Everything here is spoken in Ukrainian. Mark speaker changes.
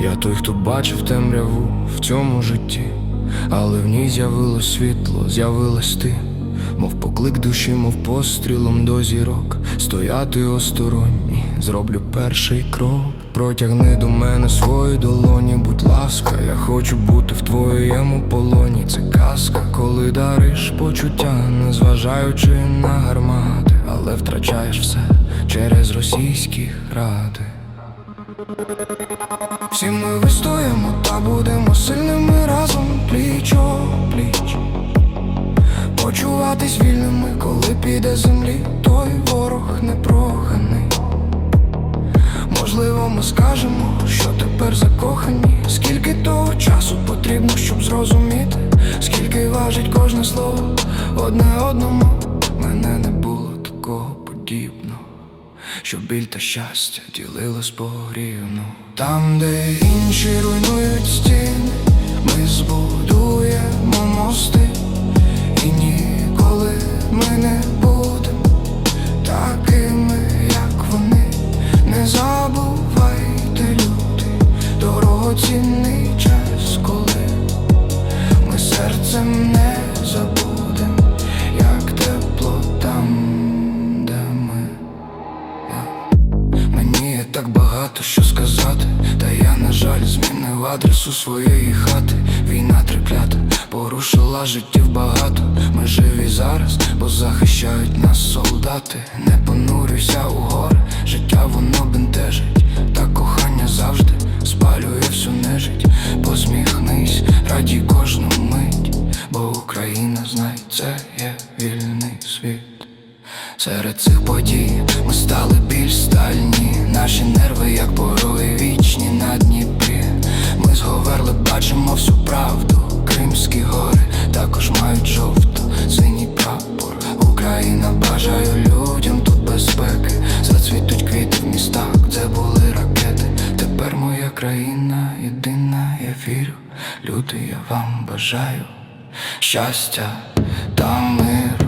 Speaker 1: Я той, хто бачив темряву в цьому житті, але в ній з'явилось світло, з'явилась ти, мов поклик душі, мов пострілом до зірок. Стояти осторонні, зроблю перший крок. Протягни до мене свої долоні, будь ласка, я хочу бути в твоєму полоні. Це казка, коли дариш почуття, незважаючи на гармати, але втрачаєш все через російські ради. Всі ми вистоїмо та будемо сильними разом пліч о пліч. Почуватись вільними, коли піде землі, той ворог непроханий. Можливо, ми скажемо, що тепер закохані. Скільки того часу потрібно, щоб зрозуміти, скільки важить кожне слово одне одному. Мене не було такого подібного, що біль та щастя ділилось порівну. Там, де інші руйнують стіни, ми збудуємо мости, і ніколи ми не будемо такими, як вони. Не забувайте, люди, дорогоцінний час, коли ми серцем багато що сказати, та я, на жаль, змінив адресу своєї хати. Війна треклята, порушила життів багато. Ми живі зараз, бо захищають нас солдати. Не понурюйся у гори, життя воно бентежить, та кохання завжди спалює всю нежить. Посміхнись, радій кожну мить, бо Україна знай, це є вільний світ. Серед цих подій ми стали більш стальні, наші нерви, як пороги вічні на Дніпрі. Ми зговерли, бачимо всю правду. Кримські гори також мають жовто, синій прапор. Україна бажаю людям тут безпеки. Зацвітуть квіти в містах, де були ракети. Тепер моя країна єдина, я вірю. Люди, я вам бажаю щастя, та ми